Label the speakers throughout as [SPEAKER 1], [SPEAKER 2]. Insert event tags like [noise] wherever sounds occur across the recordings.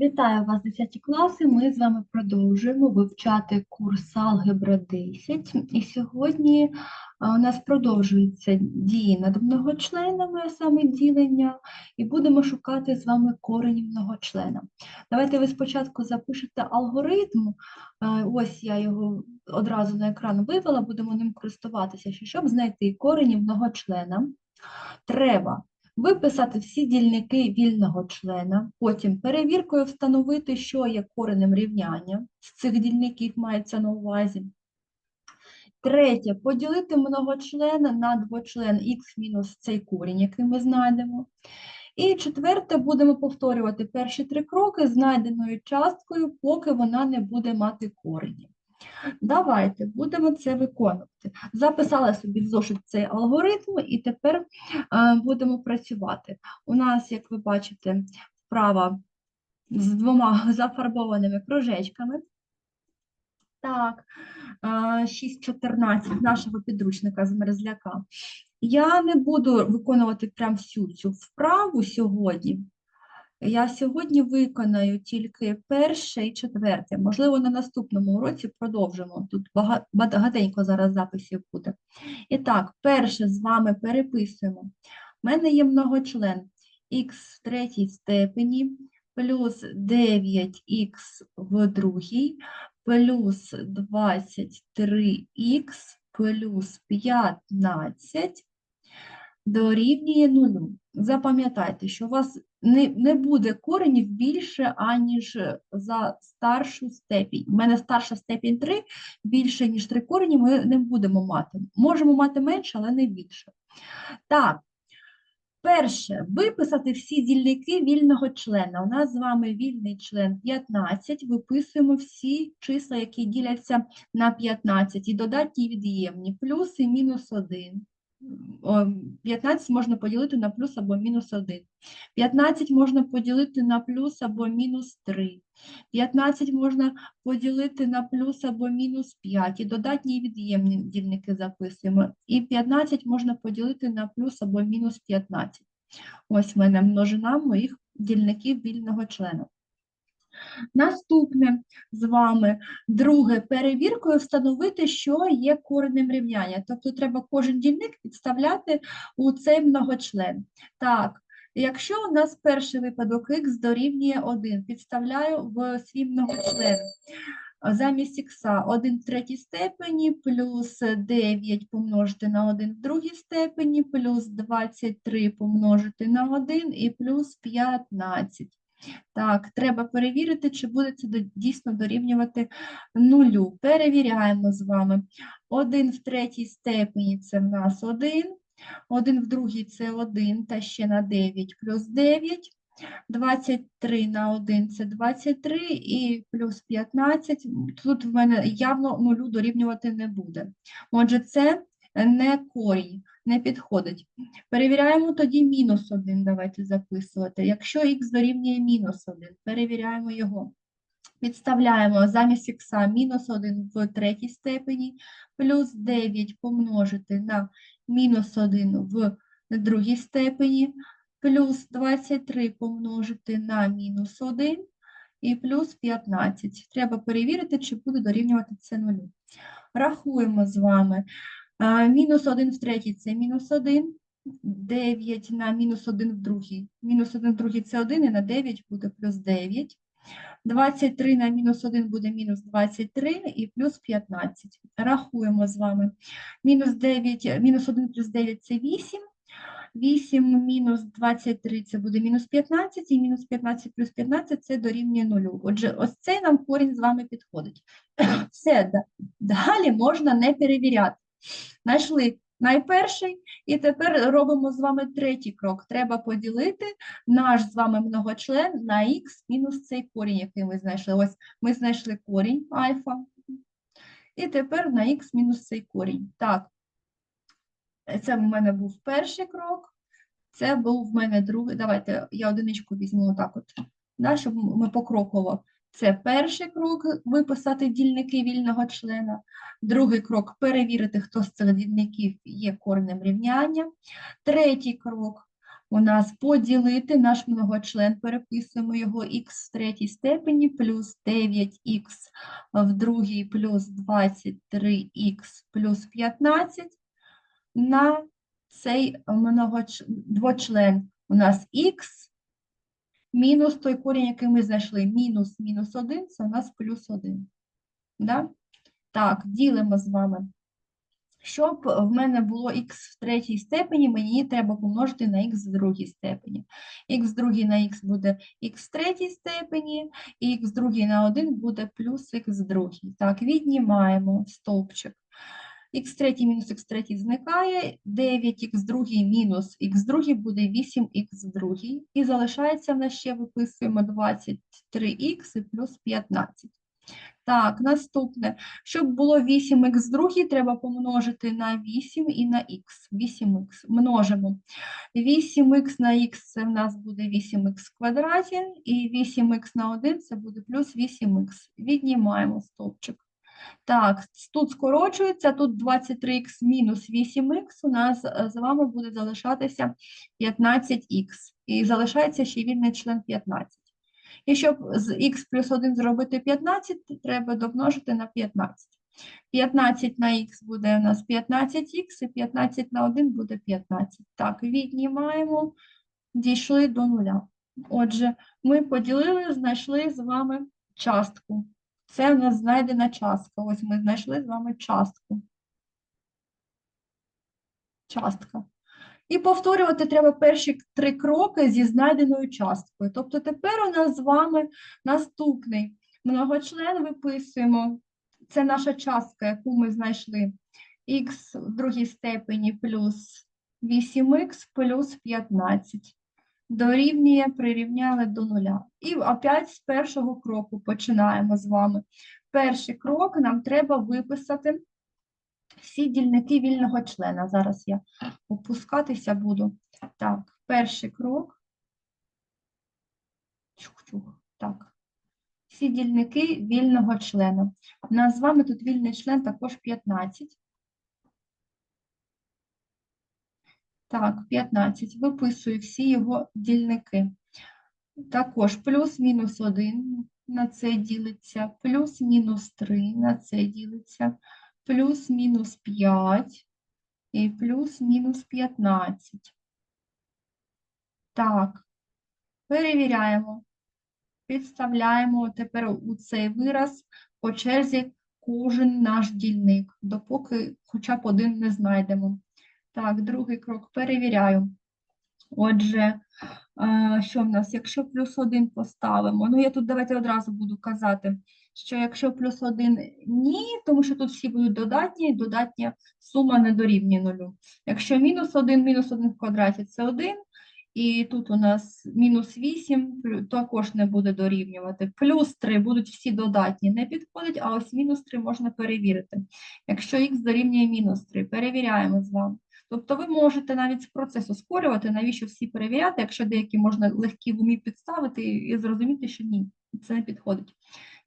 [SPEAKER 1] Вітаю вас, 10 класи. Ми з вами продовжуємо вивчати курс Алгебра 10. І сьогодні у нас продовжуються дії над многочленами, а саме ділення, і будемо шукати з вами корені многочлена. Давайте ви спочатку запишете алгоритм. Ось я його одразу на екран вивела, будемо ним користуватися. Що, Щоб знайти корені многочлена, треба виписати всі дільники вільного члена, потім перевіркою встановити, що є коренем рівняння, з цих дільників мається на увазі. Третє, поділити многочлен на двочлен х мінус цей корінь, який ми знайдемо. І четверте, будемо повторювати перші три кроки знайденою часткою, поки вона не буде мати корені. Давайте будемо це виконувати. Записала собі в зошит цей алгоритм, і тепер е, будемо працювати. У нас, як ви бачите, вправа з двома [laughs] зафарбованими кружечками. Так, е, 6.14 нашого підручника з мерзляка. Я не буду виконувати прям всю цю вправу сьогодні. Я сьогодні виконаю тільки перше і четверте. Можливо, на наступному уроці продовжимо. Тут багатенько зараз записів буде. І так, перше з вами переписуємо. У мене є многочлен х в третій степені плюс 9х в другій плюс 23х плюс 15 дорівнює нулю. Запам'ятайте, що у вас не, не буде коренів більше, аніж за старшу степінь. У мене старша степінь 3, більше, ніж 3 корені ми не будемо мати. Можемо мати менше, але не більше. Так, перше, виписати всі дільники вільного члена. У нас з вами вільний член 15, виписуємо всі числа, які діляться на 15, і додатні від'ємні, плюс і мінус 1. О, 15 можна поділити на плюс або мінус 1. 15 можна поділити на плюс або мінус 3. 15 можна поділити на плюс або мінус 5. І додатні від'ємні дільники записуємо. І 15 можна поділити на плюс або мінус 15. Ось в мене множина моїх дільників вільного члена. Наступне з вами, друге, перевіркою встановити, що є коренем рівняння. Тобто треба кожен дільник підставляти у цей многочлен. Так, якщо у нас перший випадок х дорівнює 1, підставляю в свій многочлен. Замість х 1 в третій степені плюс 9 помножити на 1 в другій степені, плюс 23 помножити на 1 і плюс 15. Так, треба перевірити, чи буде це дійсно дорівнювати нулю. Перевіряємо з вами. 1 в третій степені це в нас 1, 1 в другій це 1, та ще на 9 плюс 9. 23 на 1 це 23 і плюс 15. Тут в мене явно нулю дорівнювати не буде. Отже, це не корінь, не підходить. Перевіряємо тоді мінус 1, давайте записувати. Якщо х дорівнює мінус 1, перевіряємо його. Підставляємо замість х мінус 1 в третій степені, плюс 9 помножити на мінус 1 в другій степені, плюс 23 помножити на мінус 1 і плюс 15. Треба перевірити, чи буде дорівнювати це нулю. Рахуємо з вами. Мінус 1 в третій – це мінус 1, 9 на мінус 1 в другій. Мінус 1 в другій – це 1, і на 9 буде плюс 9. 23 на мінус 1 буде мінус 23 і плюс 15. Рахуємо з вами. Мінус 9, мінус 1 плюс 9 – це 8. 8 мінус 23 – це буде мінус 15, і мінус 15 плюс 15 – це дорівнює 0. Отже, ось цей нам корінь з вами підходить. [coughs] Все, да- далі можна не перевіряти. Знайшли найперший, і тепер робимо з вами третій крок. Треба поділити наш з вами многочлен на х мінус цей корінь, який ми знайшли. Ось ми знайшли корінь альфа. І тепер на х мінус цей корінь. Так, це в мене був перший крок, це був в мене другий. Давайте я одиничку візьму отак от, да, щоб ми покроково. Це перший крок виписати дільники вільного члена. Другий крок перевірити, хто з цих дільників є коренем рівняння. Третій крок у нас поділити наш многочлен, переписуємо його х в третій степені плюс 9х в другій плюс 23х плюс 15 на цей двочлен у нас х мінус той корінь, який ми знайшли, мінус мінус 1, це у нас плюс 1. Да? Так, ділимо з вами. Щоб в мене було х в третій степені, мені треба помножити на х в другій степені. х другий на х буде х в третій степені, і х другий на 1 буде плюс х другий. Так, віднімаємо стовпчик. Х третій мінус х третій зникає, 9х другий мінус х другий буде 8х другий. І залишається в нас ще виписуємо 23х і плюс 15. Так, наступне. Щоб було 8х другий, треба помножити на 8 і на х. 8х. Множимо. 8х на х це в нас буде 8х в квадраті, і 8х на 1 це буде плюс 8х. Віднімаємо стовпчик. Так, тут скорочується, тут 23х мінус 8х, у нас е, з вами буде залишатися 15х. І залишається ще вільний член 15. І щоб з х плюс 1 зробити 15, то треба домножити на 15. 15 на х буде у нас 15х, і 15 на 1 буде 15. Так, віднімаємо, дійшли до нуля. Отже, ми поділили, знайшли з вами частку. Це у нас знайдена частка. Ось ми знайшли з вами частку. Частка. І повторювати треба перші три кроки зі знайденою часткою. Тобто тепер у нас з вами наступний многочлен виписуємо. Це наша частка, яку ми знайшли. х в другій степені плюс 8х плюс 15. Дорівнює, прирівняли до нуля. І опять з першого кроку починаємо з вами. Перший крок нам треба виписати всі дільники вільного члена. Зараз я опускатися буду. Так, перший крок. Чух-чух. Так. Всі дільники вільного члена. У нас з вами тут вільний член також 15. Так, 15. Виписую всі його дільники. Також плюс-мінус 1 на це ділиться, плюс-мінус 3 на це ділиться, плюс-мінус 5 і плюс-мінус 15. Так, перевіряємо. Підставляємо тепер у цей вираз по черзі кожен наш дільник, допоки хоча б один не знайдемо. Так, другий крок перевіряю. Отже, що в нас? Якщо плюс 1 поставимо, ну я тут давайте одразу буду казати, що якщо плюс 1 ні, тому що тут всі будуть додатні, додатня сума не дорівнює нулю. Якщо мінус 1, мінус 1 в квадраті це 1, і тут у нас мінус 8, плю- також не буде дорівнювати. Плюс 3 будуть всі додатні, не підходить, а ось мінус 3 можна перевірити. Якщо х дорівнює мінус 3, перевіряємо з вами. Тобто ви можете навіть з процесу спорювати, навіщо всі перевіряти, якщо деякі можна легкі в умі підставити і зрозуміти, що ні, це не підходить.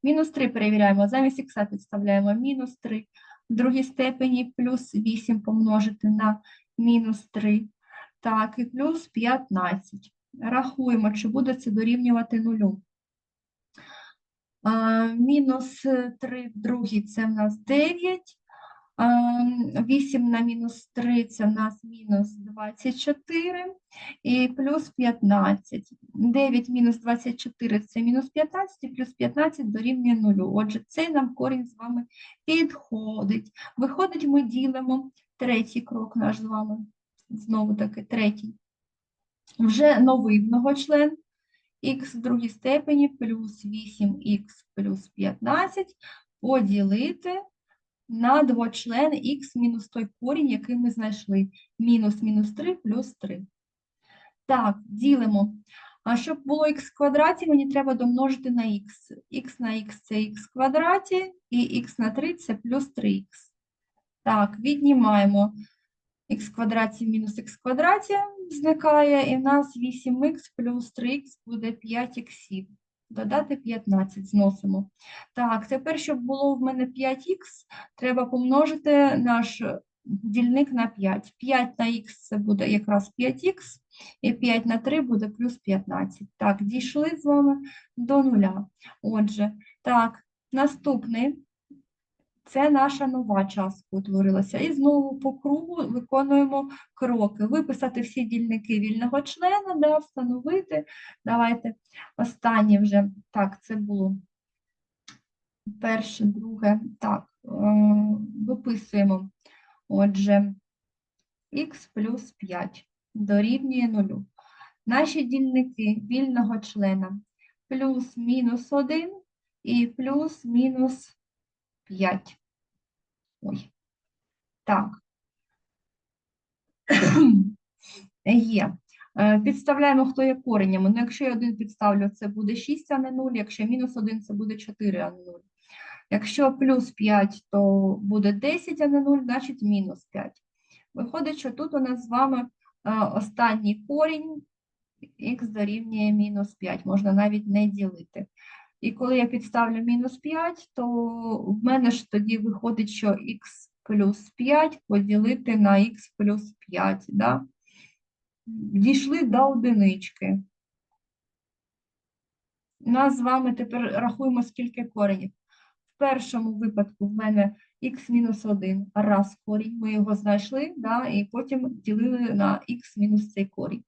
[SPEAKER 1] Мінус 3 перевіряємо, замість х підставляємо мінус 3, в другій степені плюс 8 помножити на мінус 3, так, і плюс 15. Рахуємо, чи буде це дорівнювати нулю. Мінус 3 в другій – це в нас 9, 8 на мінус 3 це в нас мінус 24 і плюс 15. 9 мінус 24 це мінус 15 і плюс 15 дорівнює 0. Отже, цей нам корінь з вами підходить. Виходить, ми ділимо третій крок наш з вами. Знову таки третій. Вже новий многочлен х в другій степені плюс 8х плюс 15 поділити на двочлен х мінус той корінь, який ми знайшли. Мінус мінус 3 плюс 3. Так, ділимо. А щоб було х квадраті, мені треба домножити на х. х на х це х квадраті, і х на 3 це плюс 3х. Так, віднімаємо х квадраті мінус х квадраті зникає, і в нас 8х плюс 3х буде 5х. Додати 15, зносимо. Так, тепер, щоб було в мене 5х, треба помножити наш дільник на 5. 5 на х це буде якраз 5х, і 5 на 3 буде плюс 15. Так, дійшли з вами до нуля. Отже, так, наступний. Це наша нова частка утворилася. І знову по кругу виконуємо кроки. Виписати всі дільники вільного члена, да, встановити. Давайте останнє вже. Так, це було перше, друге. Так, е, виписуємо. Отже, х плюс 5 дорівнює 0. Наші дільники вільного члена плюс-мінус 1 і плюс-мінус 5. Ой. Так. [clears throat] Є. Е, Підставляємо, хто є коренями. Ну, якщо я 1 підставлю, це буде 6, а не 0. Якщо мінус 1, це буде 4, а не 0. Якщо плюс 5, то буде 10, а не 0, значить мінус 5. Виходить, що тут у нас з вами е, останній корінь х дорівнює мінус 5, можна навіть не ділити. І коли я підставлю мінус 5, то в мене ж тоді виходить, що х плюс 5 поділити на х плюс 5. Да? Дійшли до одинички. Нас з вами тепер рахуємо, скільки коренів. В першому випадку в мене х мінус 1 раз корінь, ми його знайшли, да, і потім ділили на х мінус цей корінь.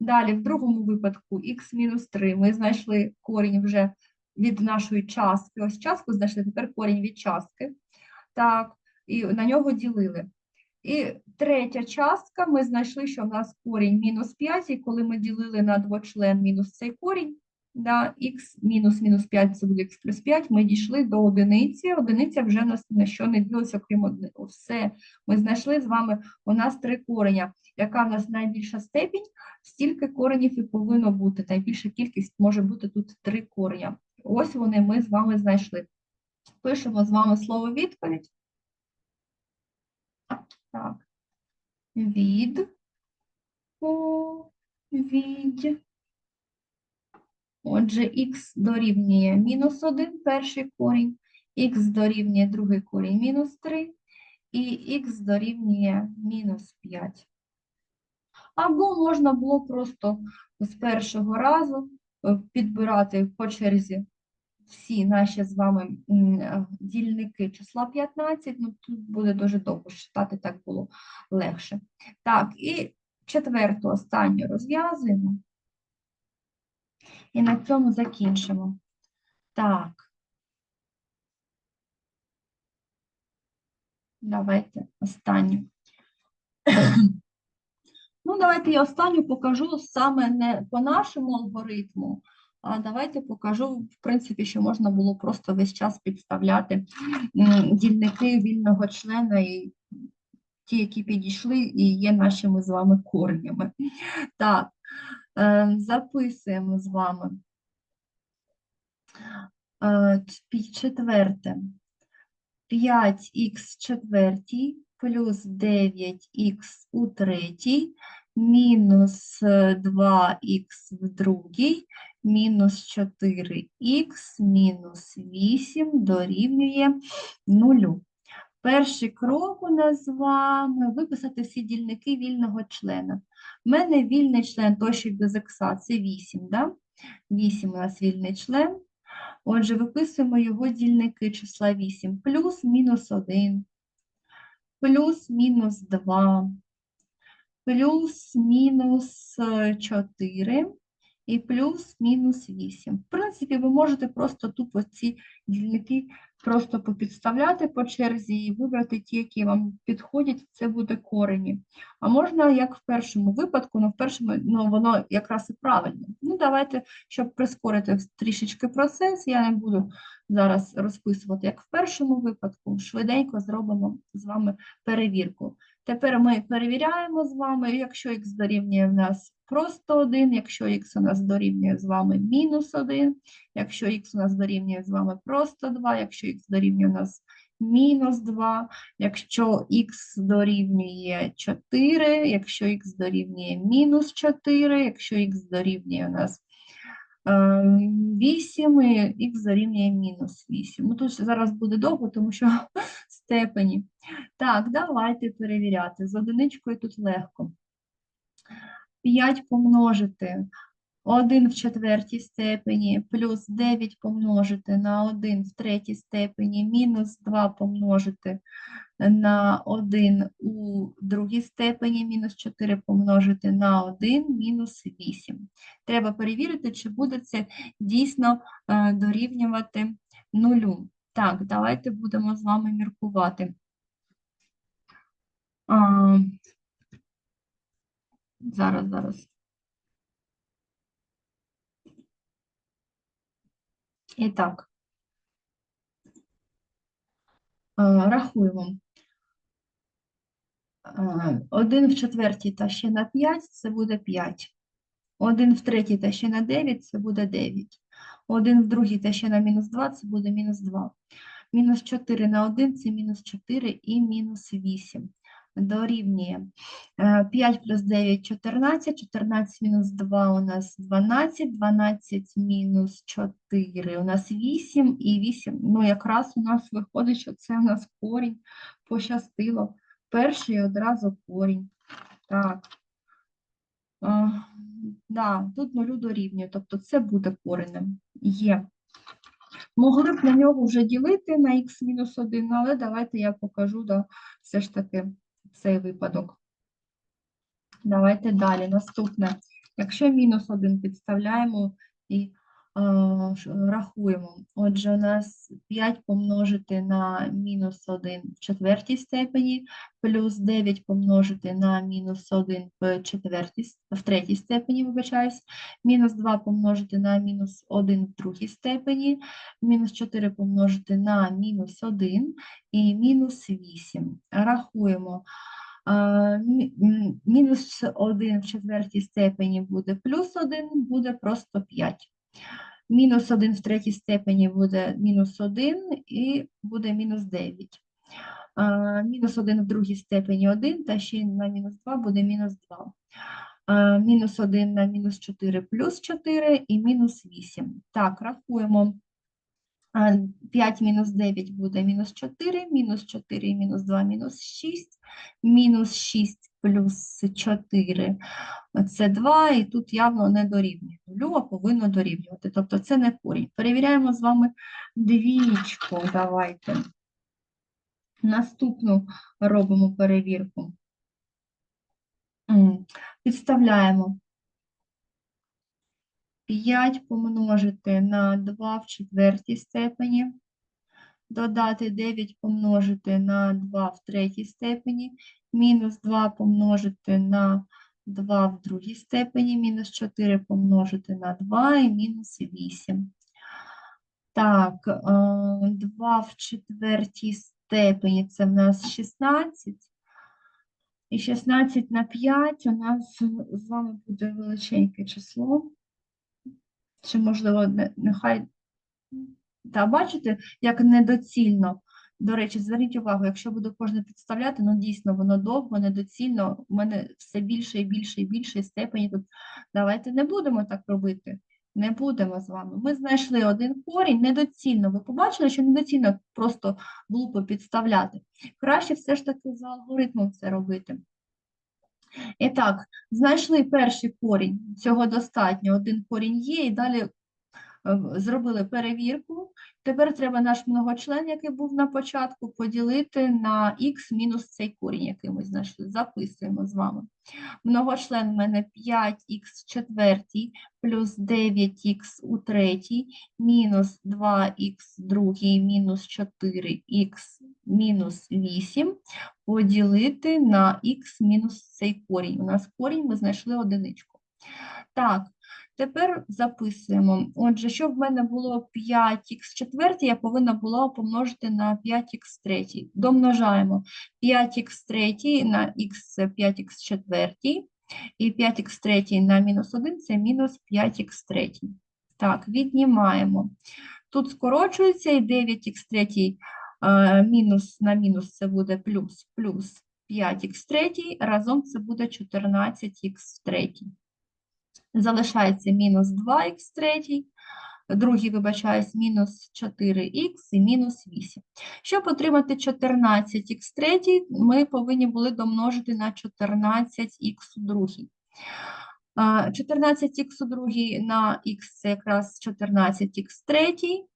[SPEAKER 1] Далі, в другому випадку х мінус 3 ми знайшли корінь вже від нашої частки. Ось частку знайшли, тепер корінь від частки. Так, і на нього ділили. І третя частка, ми знайшли, що в нас корінь мінус 5, і коли ми ділили на двочлен мінус цей корінь, да, х мінус мінус 5 це буде х плюс 5, ми дійшли до одиниці. Одиниця вже нас на що не ділиться, окрім одни. Все, ми знайшли з вами, у нас три кореня. Яка в нас найбільша степінь, стільки коренів і повинно бути. Найбільша кількість може бути тут три кореня. Ось вони ми з вами знайшли. Пишемо з вами слово відповідь. Так. Від, по, від. Отже, х дорівнює мінус 1, перший корінь, х дорівнює другий корінь мінус 3, і х дорівнює мінус 5. Або можна було просто з першого разу підбирати по черзі всі наші з вами е, дільники числа 15, ну тут буде дуже довго читати, так було легше. Так, і четверту останню розв'язуємо. І на цьому закінчимо. Так. Давайте останню. Ну, давайте я останню покажу саме не по нашому алгоритму, а давайте покажу, в принципі, що можна було просто весь час підставляти дільники вільного члена і ті, які підійшли, і є нашими з вами коренями. Так, е, записуємо з вами. Е, Четверте. 5х четвертій плюс 9х у третій мінус е, 2х в другій мінус 4х мінус 8 дорівнює 0. Перший крок у нас з вами виписати всі дільники вільного члена. У мене вільний член точок без х, це 8, да? 8 у нас вільний член. Отже, виписуємо його дільники числа 8. Плюс мінус 1, плюс мінус 2, плюс мінус 4 і плюс мінус 8. В принципі, ви можете просто тупо ці дільники просто попідставляти по черзі і вибрати ті, які вам підходять, це буде корені. А можна, як в першому випадку, ну в першому ну, воно якраз і правильно. Ну, давайте, щоб прискорити трішечки процес, я не буду зараз розписувати, як в першому випадку, швиденько зробимо з вами перевірку. Тепер ми перевіряємо з вами, якщо х дорівнює в нас просто 1, якщо х у нас дорівнює з вами мінус 1, якщо х у нас дорівнює з вами просто 2, якщо х дорівнює у нас мінус 2, якщо х дорівнює 4, якщо х дорівнює мінус 4, якщо х дорівнює у нас 8, і х зарівнює мінус 8. Ну, тут зараз буде довго, тому що [laughs] степені. Так, давайте перевіряти. З одиничкою тут легко. 5 помножити 1 в четвертій степені плюс 9 помножити на 1 в третій степені мінус 2 помножити на 1 у другій степені, мінус 4 помножити на 1, мінус 8. Треба перевірити, чи буде це дійсно е, дорівнювати нулю. Так, давайте будемо з вами міркувати. Зараз, зараз. І так. Е, Рахуємо. Е, 1 в четвертій та ще на 5 – це буде 5. 1 в третій та ще на 9 – це буде 9. 1 в другій та ще на мінус 2 – це буде мінус 2. Мінус 4 на 1 – це мінус 4 і мінус 8. Дорівнює Е, 5 плюс 9 – 14, 14 мінус 2 у нас 12, 12 мінус 4 у нас 8 і 8, ну якраз у нас виходить, що це у нас корінь, пощастило. Перший одразу корінь. Так. А, да, тут нулю дорівнює, тобто це буде коренем. Є. Могли б на нього вже ділити на х-1, але давайте я покажу да, все ж таки цей випадок. Давайте далі. Наступне. Якщо мінус 1 підставляємо і рахуємо. Отже, у нас 5 помножити на мінус 1 в четвертій степені, плюс 9 помножити на мінус 1 в в третій степені, вибачаюсь, мінус 2 помножити на мінус 1 в другій степені, мінус 4 помножити на мінус 1 і мінус 8. Рахуємо. М, Мінус 1 в четвертій степені буде плюс 1, буде просто 5. Мінус 1 в третій степені буде мінус 1 і буде мінус 9. А, Мінус 1 в другій степені 1, та ще на мінус 2 буде мінус 2. А, Мінус 1 на мінус 4 плюс 4 і мінус 8. Так, рахуємо. А, 5 мінус 9 буде мінус 4, мінус 4 мінус 2 мінус 6, мінус 6 плюс 4 це 2, і тут явно не дорівнює нулю, а повинно дорівнювати. Тобто це не корінь. Перевіряємо з вами двічку. Давайте. Наступну робимо перевірку. Підставляємо 5 помножити на 2 в четвертій степені, додати 9 помножити на 2 в третій степені, мінус 2 помножити на 2 в другій степені, мінус 4 помножити на 2 і мінус 8. Так, 2 в четвертій степені це в нас 16. І 16 на 5 у нас з вами буде величеньке число. Чи, можливо, не- нехай. Та бачите, як недоцільно. До речі, зверніть увагу, якщо буду кожне підставляти, ну дійсно воно довго, недоцільно, у мене все більше і більше і більше степені тут. Давайте не будемо так робити. Не будемо з вами. Ми знайшли один корінь, недоцільно. Ви побачили, що недоцільно просто глупо підставляти. Краще все ж таки за алгоритмом це робити. І так, знайшли перший корінь, цього достатньо, один корінь є, і далі зробили перевірку. Тепер треба наш многочлен, який був на початку, поділити на х мінус цей корінь, який ми знайшли. Записуємо з вами. Многочлен в мене 5х в четвертій плюс 9х у третій, мінус 2х в другій, мінус 4х мінус 8 поділити на х мінус цей корінь. У нас корінь ми знайшли одиничку. Так, тепер записуємо. Отже, щоб в мене було 5х четвертій, я повинна була помножити на 5х третій. Домножаємо 5х третій на х це 5х четвертій, і 5х третій на мінус 1 це мінус 5х третій. Так, віднімаємо. Тут скорочується і 9х третій е, мінус на мінус це буде плюс, плюс 5х третій, разом це буде 14х третій. Залишається мінус 2х третій, другий, вибачаюсь, мінус 4х і мінус 8. Щоб отримати 14х третій, ми повинні були домножити на 14х у другій. 14х у другій на х це якраз 14х третій.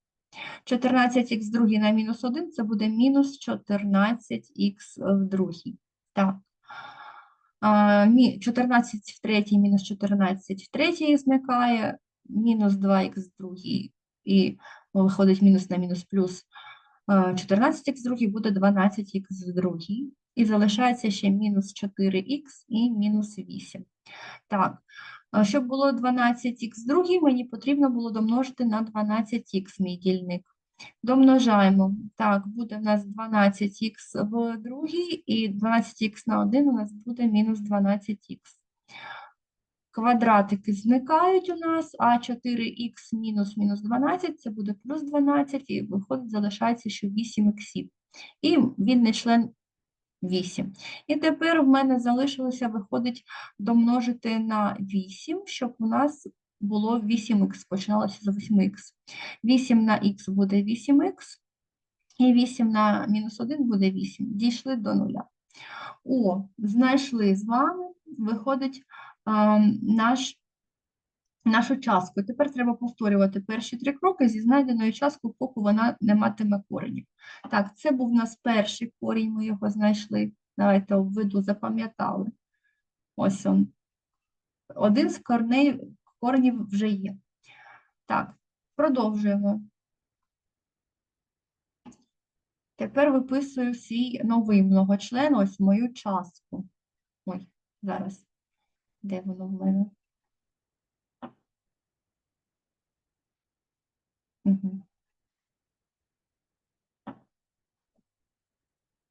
[SPEAKER 1] 14х другий на мінус 1 це буде мінус 14х в другій. Так. А, мі- 14 в третій мінус 14 в третій зникає, мінус 2х в другій, і виходить мінус на мінус плюс. А, 14х в другій буде 12х в другій. І залишається ще мінус 4х і мінус 8. Так, щоб було 12х в другій, мені потрібно було домножити на 12х мій дільник. Домножаємо. Так, буде в нас 12х в другій, і 12х на 1 у нас буде мінус 12х. Квадратики зникають у нас, а 4х мінус мінус 12 це буде плюс 12, і виходить, залишається ще 8 х. І вільний член 8. І тепер в мене залишилося, виходить, домножити на 8, щоб у нас було 8х, починалося з 8х. 8 на х буде 8х, і 8 на мінус 1 буде 8. Дійшли до нуля. О, знайшли з вами, виходить а, наш, нашу частку. Тепер треба повторювати перші три кроки зі знайденою часткою, поки вона не матиме коренів. Так, це був у нас перший корінь, ми його знайшли. Давайте обведу, запам'ятали. Ось он. Один з корней, коренів вже є. Так, продовжуємо. Тепер виписую свій новий многочлен, ось мою частку. Ой, зараз. Де воно в мене? Угу.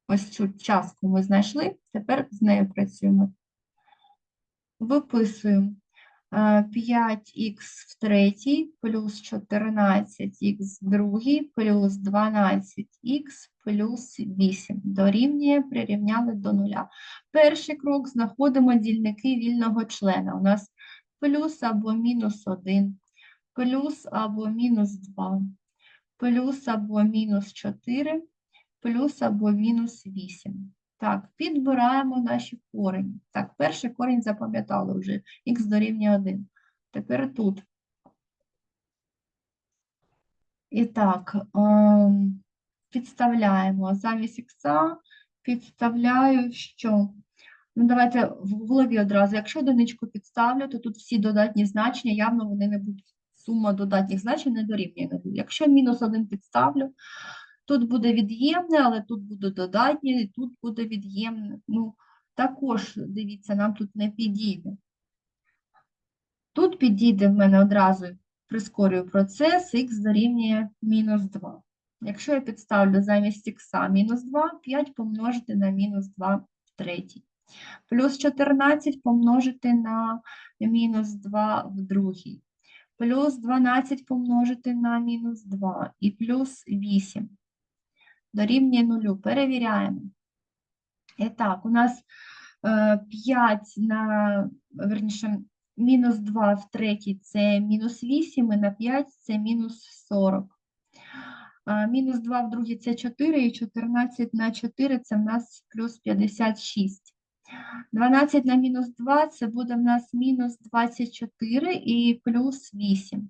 [SPEAKER 1] Ось цю частку ми знайшли, тепер з нею працюємо. Виписуємо 5х в третій плюс 14х в другій плюс 12х плюс 8. Дорівнює, прирівняли до нуля. Перший крок знаходимо дільники вільного члена. У нас плюс або мінус 1, плюс або мінус 2, плюс або мінус 4, плюс або мінус 8. Так, підбираємо наші корені. Так, перший корінь запам'ятали вже, х дорівнює 1. Тепер тут. І так, ем, підставляємо замість х, підставляю що? Ну, давайте в голові одразу. Якщо одиничку підставлю, то тут всі додатні значення, явно вони не будуть, сума додатніх значень не дорівнює. Якщо мінус 1 підставлю, Тут буде від'ємне, але тут буде додатнє, тут буде від'ємне. Ну, також, дивіться, нам тут не підійде. Тут підійде в мене одразу, прискорюю процес, х дорівнює мінус 2. Якщо я підставлю замість х мінус 2, 5 помножити на мінус 2 в третій. Плюс 14 помножити на мінус 2 в другій. Плюс 12 помножити на мінус 2 і плюс 8 дорівнює нулю. Перевіряємо. І так, у нас е, 5 на, верніше, мінус 2 в третій – це мінус 8, і на 5 – це мінус 40. Е, Мінус 2 в другій – це 4, і 14 на 4 – це в нас плюс 56. 12 на мінус 2 – це буде в нас мінус 24 і плюс 8.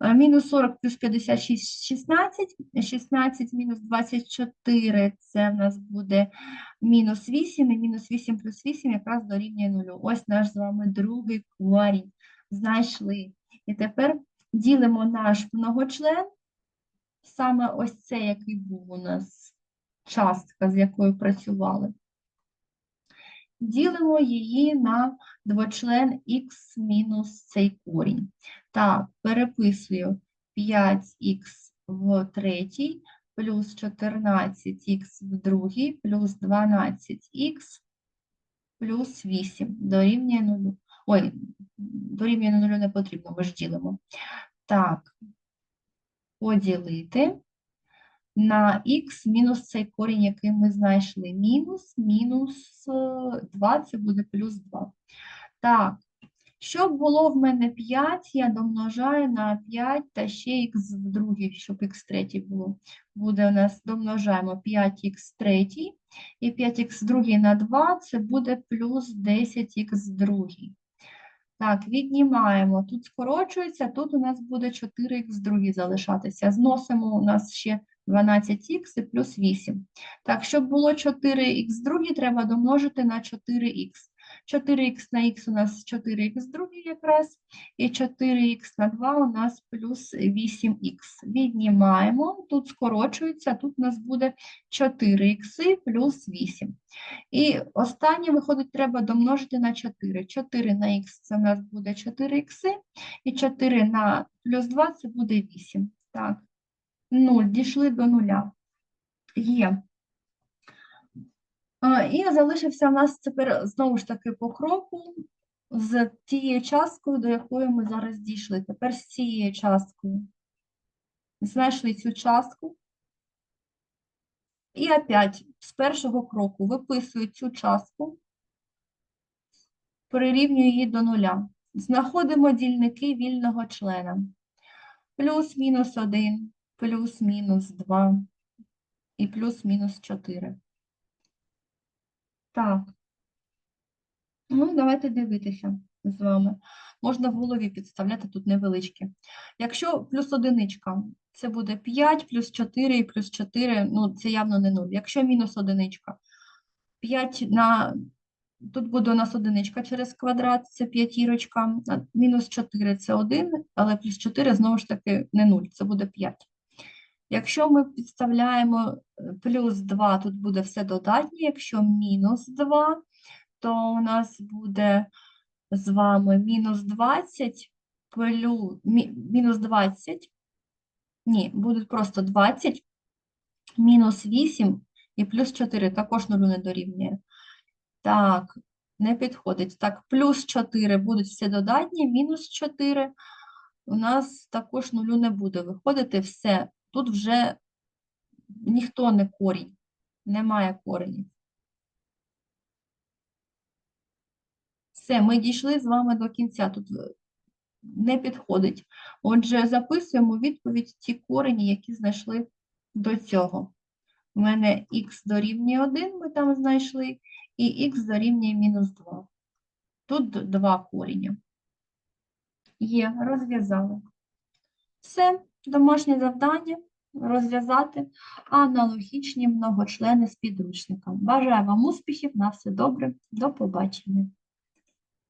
[SPEAKER 1] Е, Мінус 40 плюс 56 – 16. 16 мінус 24 – це в нас буде мінус 8. І мінус 8 плюс 8 якраз дорівнює нулю. Ось наш з вами другий корінь. Знайшли. І тепер ділимо наш многочлен. Саме ось це, який був у нас частка, з якою працювали. Ділимо її на двочлен х мінус цей корінь. Так, переписую 5х в третій, плюс 14х в другій, плюс 12х, плюс 8. Дорівнює нулю. Ой, дорівнює нулю не потрібно, ми ж ділимо. Так, поділити на х мінус цей корінь, який ми знайшли. Мінус, мінус е, 2, це буде плюс 2. Так, Щоб було в мене 5, я домножаю на 5 та ще х в другій, щоб х третій було. Буде у нас, домножаємо 5х третій, і 5х другий на 2, це буде плюс 10х другий. Так, віднімаємо. Тут скорочується, тут у нас буде 4х другий залишатися. Зносимо у нас ще 12х і плюс 8. Так, щоб було 4х другий, треба домножити на 4х. 4х на х у нас 4х другий якраз, і 4х на 2 у нас плюс 8х. Віднімаємо, тут скорочується, тут у нас буде 4х плюс 8. І останнє, виходить, треба домножити на 4. 4 на х це у нас буде 4х, і 4 на плюс 2 це буде 8. Так, 0, дійшли до нуля. Є. І залишився в нас тепер знову ж таки по кроку з тією часткою, до якої ми зараз дійшли. Тепер з цією часткою. Знайшли цю частку. І опять з першого кроку виписую цю частку, прирівнюю її до нуля. Знаходимо дільники вільного члена. Плюс-мінус 1, плюс-мінус 2 і плюс-мінус 4. Так. Ну, давайте дивитися з вами. Можна в голові підставляти тут невеличкі. Якщо плюс одиничка, це буде 5, плюс 4 і плюс 4, ну це явно не 0. Якщо мінус одиничка, 5 на, тут буде у нас одиничка через квадрат, це п'ятірочка, мінус 4 це 1, але плюс 4 знову ж таки не 0, це буде 5. Якщо ми підставляємо е, плюс 2, тут буде все додатнє, якщо мінус 2, то у нас буде з вами мінус 20 плюс мінус 20. Ні, буде просто 20, мінус 8 і плюс 4 також нулю не дорівнює. Так, не підходить. Так, плюс 4 будуть все додатні, мінус 4 у нас також нулю не буде виходити все. Тут вже ніхто не корінь, немає коренів. Все, ми дійшли з вами до кінця. Тут е, не підходить. Отже, записуємо відповідь ті корені, які знайшли до цього. У мене х дорівнює 1, ми там знайшли, і х дорівнює мінус 2. Тут два коріння. Є, розв'язали. Все, домашнє завдання розв'язати аналогічні многочлени з підручником. Бажаю вам успіхів, на все добре, до побачення.